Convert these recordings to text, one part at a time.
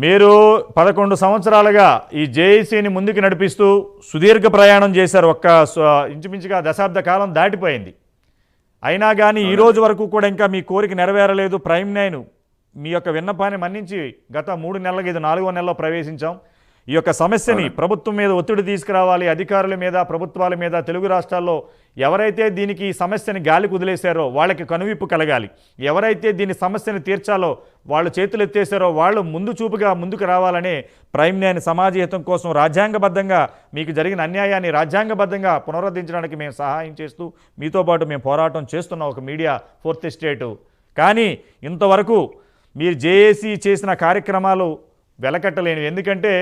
మీరు పదకొండు సంవత్సరాలుగా ఈ జేఏసీని ముందుకు నడిపిస్తూ సుదీర్ఘ ప్రయాణం చేశారు. ఒక్క స- ఇంచుమించుగా దశాబ్ద కాలం దాటిపోయింది. అయినా కానీ ఈ రోజు వరకు కూడా ఇంకా మీ కోరిక నెరవేరలేదు. ప్రైమ్ నైన్ మీ యొక్క విన్నపాన్ని మన్నించి గత మూడు నెలలకు ఇది నాలుగో నెలలో ప్రవేశించాం. ఈ యొక్క సమస్యని ప్రభుత్వం మీద ఒత్తిడి తీసుకురావాలి అధికారుల మీద ప్రభుత్వాల మీద తెలుగు రాష్ట్రాల్లో ఎవరైతే దీనికి సమస్యని గాలి కుదిలేశారో వాళ్ళకి కనువిప్పు కలగాలి. ఎవరైతే దీని సమస్యని తీర్చాలో వాళ్ళు చేతులు ఎత్తేసారో వాళ్ళు ముందు చూపుగా ముందుకు రావాలనే ప్రైమ్ నైన్ సమాజ హితం కోసం రాజ్యాంగబద్ధంగా మీకు జరిగిన అన్యాయాన్ని రాజ్యాంగబద్ధంగా పునరుద్ధరించడానికి మేము సహాయం చేస్తూ మీతో పాటు మేము పోరాటం చేస్తున్న ఒక మీడియా ఫోర్త్ స్టేటు కానీ ఇంతవరకు మీరు జేఏసీ చేసిన కార్యక్రమాలు వెలకట్టలేనివి. ఎందుకంటే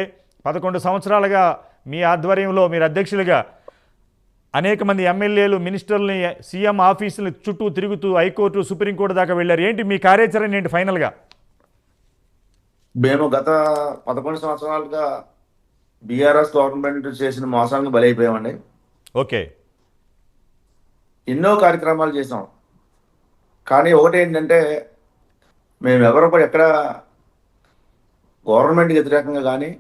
పదకొండు సంవత్సరాలుగా మీ ఆధ్వర్యంలో మీరు అధ్యక్షులుగా అనేక మంది ఎమ్మెల్యేలు మినిస్టర్లని సీఎం ఆఫీసుల చుట్టూ తిరుగుతూ హైకోర్టు సుప్రీంకోర్టు దాకా వెళ్ళారు. ఏంటి మీ కార్యాచరణ ఏంటి ఫైనల్గా? మేము గత పదకొండు సంవత్సరాలుగా బీఆర్ఎస్ గవర్నమెంట్ చేసిన మోసానికి బలైపోయామండి. ఓకే. ఎన్నో కార్యక్రమాలు చేసాం కానీ ఒకటి ఏంటంటే మేము ఎవరు కూడా ఎక్కడ గవర్నమెంట్ వ్యతిరేకంగా కానీ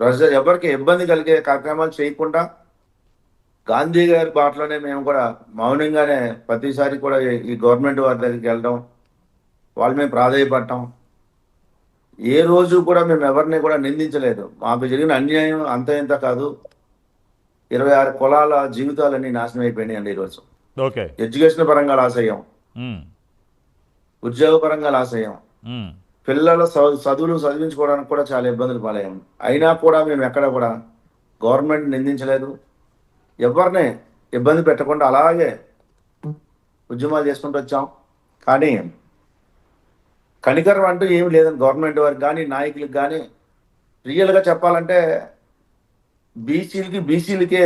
ప్రజ ఎవరికి ఇబ్బంది కలిగే కార్యక్రమాలు చేయకుండా గాంధీ గారి బాటలోనే మేము కూడా మౌనంగానే ప్రతిసారి కూడా ఈ- గవర్నమెంట్ వారి దగ్గరికి వెళ్ళడం వాళ్ళు మేము ప్రాధాయపడటం. ఏ రోజు కూడా మేము ఎవరిని కూడా నిందించలేదు. మాకు జరిగిన అన్యాయం అంత ఇంత కాదు. ఇరవై ఆరు కులాల జీవితాలన్నీ నాశనం అయిపోయినాయండి ఈరోజు. ఓకే. ఎడ్యుకేషన్ పరంగా లాస్ అయ్యాం ఉద్యోగ పరంగా లాస్ అయ్యాం పిల్లల చదువులు చదివించుకోవడానికి కూడా చాలా ఇబ్బందులు పాలయ్యాం. అయినా కూడా మేము ఎక్కడ కూడా గవర్నమెంట్ నిందించలేదు. ఎవరిని ఇబ్బంది పెట్టకుండా అలాగే ఉద్యమాలు చేసుకుంటూ వచ్చాం. కానీ కనికరం అంటూ ఏమి లేదని గవర్నమెంట్ వారికి కానీ నాయకులకు కానీ. రియల్గా చెప్పాలంటే బీసీలకి బీసీలకే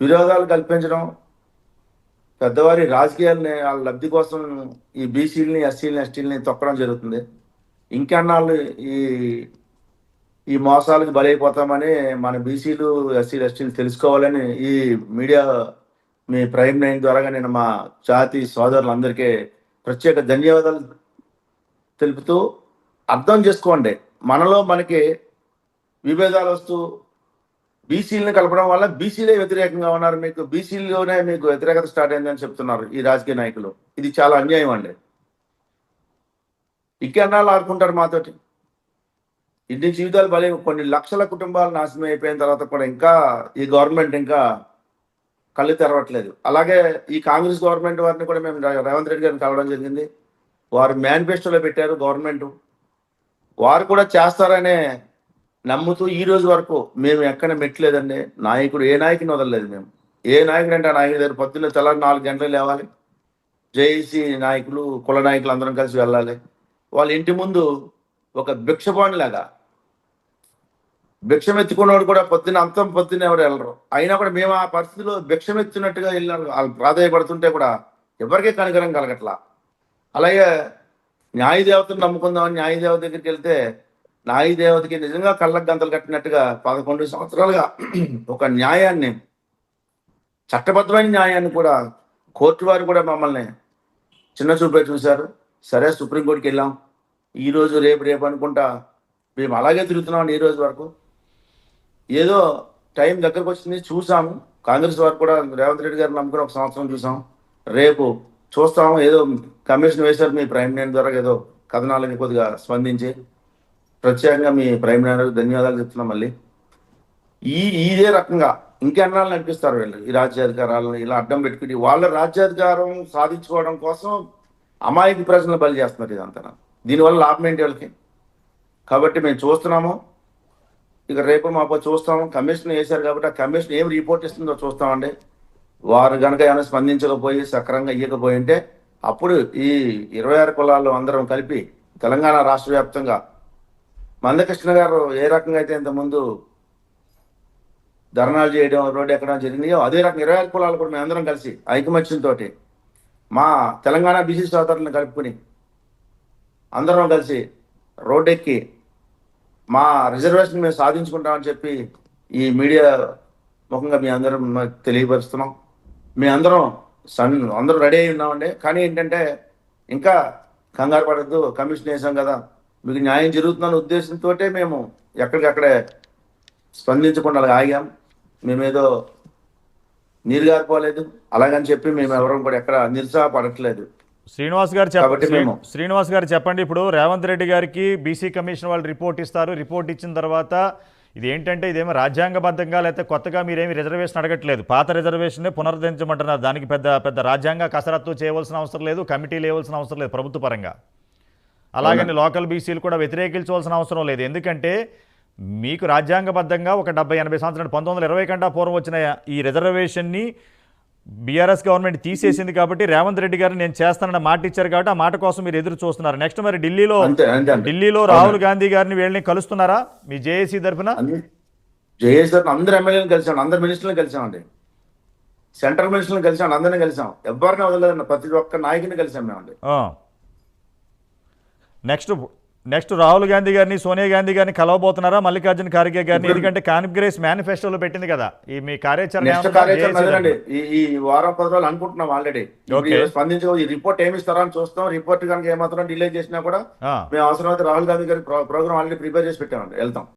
విరోధాలు కల్పించడం పెద్దవారి రాజకీయాలని వాళ్ళ లబ్ధి కోసం ఈ బీసీలని ఎస్సీలని ఎస్టీలని తొక్కడం జరుగుతుంది. ఇంకెన్నాళ్ళు ఈ ఈ మోసాలకు బలైపోతామని మన బీసీలు ఎస్సీలు ఎస్టీలు తెలుసుకోవాలని ఈ మీడియా మీ ప్రైమ్ నైన్ ద్వారా నేను మా జాతి సోదరులందరికీ ప్రత్యేక ధన్యవాదాలు తెలుపుతూ అర్థం చేసుకోండి. మనలో మనకి విభేదాలు వస్తూ బీసీలను కలపడం వల్ల బీసీలే వ్యతిరేకంగా ఉన్నారు మీకు. బీసీలోనే మీకు వ్యతిరేకత స్టార్ట్ అయిందని చెప్తున్నారు ఈ రాజకీయ నాయకులు. ఇది చాలా అన్యాయం అండి. ఇంకెన్నాళ్ళు ఆడుకుంటారు మాతోటి? ఇన్ని జీవితాలు బలి కొన్ని లక్షల కుటుంబాలు నాశనం అయిపోయిన తర్వాత కూడా ఇంకా ఈ గవర్నమెంట్ ఇంకా కళ్ళు తెరవట్లేదు. అలాగే ఈ కాంగ్రెస్ గవర్నమెంట్ వారిని కూడా మేము రేవంత్ రెడ్డి గారిని కలవడం జరిగింది. వారు మేనిఫెస్టోలో పెట్టారు గవర్నమెంట్. వారు కూడా చేస్తారనే నమ్ముతూ ఈ రోజు వరకు మేము ఎక్కడ మెట్టలేదండి. నాయకుడు ఏ నాయకుని వదలలేదు మేము. ఏ నాయకుడు అంటే ఆ నాయకుడి దగ్గర పొద్దున్న తెల్లారి నాలుగు గంటలు లేవాలి. జేఏసీ నాయకులు కుల నాయకులు అందరం కలిసి వెళ్ళాలి. వాళ్ళ ఇంటి ముందు ఒక భిక్షపాణి లాగా. భిక్షం కూడా పొద్దున్న అంతం పొద్దున్న ఎవరు వెళ్ళరు. అయినా కూడా మేము ఆ పరిస్థితిలో భిక్షమెత్తినట్టుగా వెళ్ళినారు. వాళ్ళు ప్రాధాయపడుతుంటే కూడా ఎవరికీ కనికరం కలగట్లా. అలాగే న్యాయదేవతను నమ్ముకుందామని న్యాయదేవత దగ్గరికి వెళ్తే న్యాయదేవతకి నిజంగా కళ్ళకు గంతలు కట్టినట్టుగా పదకొండు సంవత్సరాలుగా ఒక న్యాయాన్ని చట్టబద్ధమైన న్యాయాన్ని కూడా కోర్టు వారు కూడా మమ్మల్ని చిన్న చూపే చూశారు. సరే సుప్రీంకోర్టుకి వెళ్ళాం. ఈరోజు రేపు రేపు అనుకుంటా మేము అలాగే తిరుగుతున్నాం ఈ రోజు వరకు. ఏదో టైం దగ్గరకు వచ్చింది చూసాము. కాంగ్రెస్ వారు కూడా రేవంత్ రెడ్డి గారు నమ్ముకుని ఒక సంవత్సరం చూసాం. రేపు చూస్తాము. ఏదో కమిషన్ వేశారు మీ ప్రైమ్ నైన్ ద్వారా ఏదో కథనాలని కొద్దిగా స్పందించి. ప్రత్యేకంగా మీ ప్రైమ్ నాయనకు ధన్యవాదాలు చెప్తున్నాం మళ్ళీ. ఈ ఇదే రకంగా ఇంకెన్నాళ్ళు నడిపిస్తారు వీళ్ళు. ఈ రాజ్యాధికారాలను ఇలా అడ్డం పెట్టుకుని వాళ్ళ రాజ్యాధికారం సాధించుకోవడం కోసం అమాయక ప్రజలను బలి చేస్తున్నారు ఇదంతా. దీనివల్ల లాభం ఏంటి వాళ్ళకి? కాబట్టి మేము చూస్తున్నాము. ఇక రేపు మాపో చూస్తాము. కమిషన్ వేశారు కాబట్టి ఆ కమిషన్ ఏం రిపోర్ట్ ఇస్తుందో చూస్తామండి. వారు కనుక ఏమైనా స్పందించకపోయి సక్రంగా ఇవ్వకపోయి ఉంటే అప్పుడు ఈ ఇరవై ఆరు కులాలు అందరం కలిపి తెలంగాణ రాష్ట్ర వ్యాప్తంగా మందకృష్ణ గారు ఏ రకంగా అయితే ఇంతకుముందు ధర్నాలు చేయడం రోడ్డు ఎక్కడం జరిగినాయో అదే రకంగా ఇరవై ఐదు కులాలు కూడా మేమందరం కలిసి ఐకమత్యంతో మా తెలంగాణ బీసీ సోదరులను కలుపుకుని అందరం కలిసి రోడ్డెక్కి మా రిజర్వేషన్ మేము సాధించుకుంటామని చెప్పి ఈ మీడియా ముఖంగా మీ అందరం తెలియపరుస్తున్నాం. మీ అందరం సన్ అందరం రెడీ అయి ఉన్నామండి. కానీ ఏంటంటే ఇంకా కంగారు పడద్దు కమిషన్ వేసాం కదా. మీకు న్యాయం జరుగుతుందన్న ఉద్దేశంతో మేము ఎక్కడికక్కడే స్పందించకుండా అలా ఆగాం. మేమేదో నీరు గారిపోలేదు. అలాగని చెప్పి మేము ఎవరం కూడా ఎక్కడ నిరుత్సాహపడట్లేదు శ్రీనివాస్ గారు చెప్పండి మేము- శ్రీనివాస్ గారు చెప్పండి. ఇప్పుడు రేవంత్ రెడ్డి గారికి బీసీ కమిషన్ వాళ్ళు రిపోర్ట్ ఇస్తారు. రిపోర్ట్ ఇచ్చిన తర్వాత ఇది ఏంటంటే ఇదేమో రాజ్యాంగబద్ధంగా లేకపోతే కొత్తగా మీరేమి రిజర్వేషన్ అడగట్లేదు. పాత రిజర్వేషన్నే పునరుద్ధరించమంటున్నారు. దానికి పెద్ద పెద్ద రాజ్యాంగ కసరత్తు చేయవలసిన అవసరం లేదు. కమిటీ లేవలసిన అవసరం లేదు ప్రభుత్వ పరంగా. అలాగని లోకల్ బీసీలు కూడా వ్యతిరేకించవలసిన అవసరం లేదు. ఎందుకంటే మీకు రాజ్యాంగబద్ధంగా ఒక డెబ్బై ఎనభై సంవత్సరాలు పంతొమ్మిది వందల ఇరవై కంటే పూర్వం వచ్చిన ఈ రిజర్వేషన్ని బీఆర్ఎస్ గవర్నమెంట్ తీసేసింది కాబట్టి రేవంత్ రెడ్డి గారు నేను చేస్తానన్న మాట ఇచ్చారు కాబట్టి ఆ మాట కోసం మీరు ఎదురు చూస్తున్నారు. నెక్స్ట్ మరి ఢిల్లీలో ఢిల్లీలో రాహుల్ గాంధీ గారిని వీళ్ళని కలుస్తున్నారా? మీ జేఏసీ తరఫున? జేఏసీ తరఫున అందరు ఎమ్మెల్యేలు కలిసాం అందరు మినిస్టర్లను కలిసామండి. సెంట్రల్ మినిస్టర్లను కలిసాం అందరిని కలిసాం. ఎవరిని వదలలేదండి ప్రతి ఒక్క నాయకుని కలిసాం మేమండి. నెక్స్ట్ నెక్స్ట్ రాహుల్ గాంధీ గారిని సోనియా గాంధీ గారిని కలవబోతున్నారా? మల్లికార్జున ఖార్గే గారిని? ఎందుకంటే కాన్గ్రెస్ మేనిఫెస్టోలో పెట్టింది కదా. ఈ మీ కార్యాచరణ? ఈ ఈ వారం పది రోజులు అనుకుంటున్నాం ఆల్రెడీ. స్పందించి ఈ రిపోర్ట్ ఏమి ఇస్తారో అని చూస్తాం. రిపోర్ట్ కనుక ఏమాత్రం డిలే చేసినా కూడా. మేము అవసరమైతే రాహుల్ గాంధీ గారి ప్రోగ్రామ్ ఆల్రెడీ ప్రిపేర్ చేసి పెట్టామండి. వెళ్తాం.